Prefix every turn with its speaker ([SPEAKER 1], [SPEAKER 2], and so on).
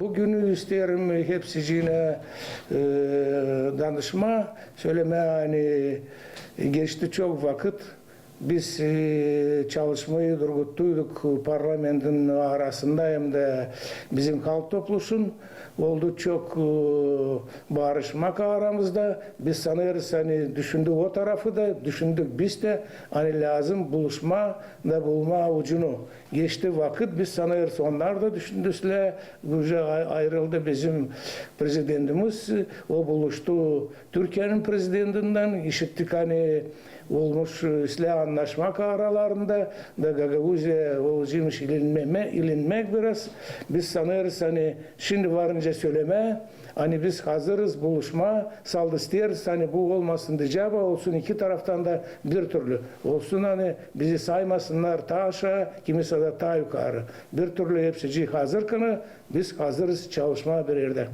[SPEAKER 1] Bugün isterim hepsicine e, danışma, söyleme hani geçti çok vakit. Biz e, çalışmayı durguttuyduk parlamentin arasında hem de bizim halk toplusun. Oldu çok e, barışmak aramızda. Biz sanıyoruz hani düşündük o tarafı da düşündük biz de hani lazım buluşma da bulma ucunu. Geçti vakit biz sanıyoruz onlar da düşündüsle ayrıldı bizim prezidentimiz. O buluştu Türkiye'nin prezidentinden işittik hani olmuş isle anlaşmak aralarında da Gagavuzya olacakmış ilinmeme, ilinmek biraz. Biz sanıyoruz hani şimdi varınca söyleme hani biz hazırız buluşma saldı isteriz hani bu olmasın diyeceği olsun iki taraftan da bir türlü olsun hani bizi saymasınlar ta aşağı kimisi de ta yukarı bir türlü hepsi hazır kanı biz hazırız çalışma bir yerde.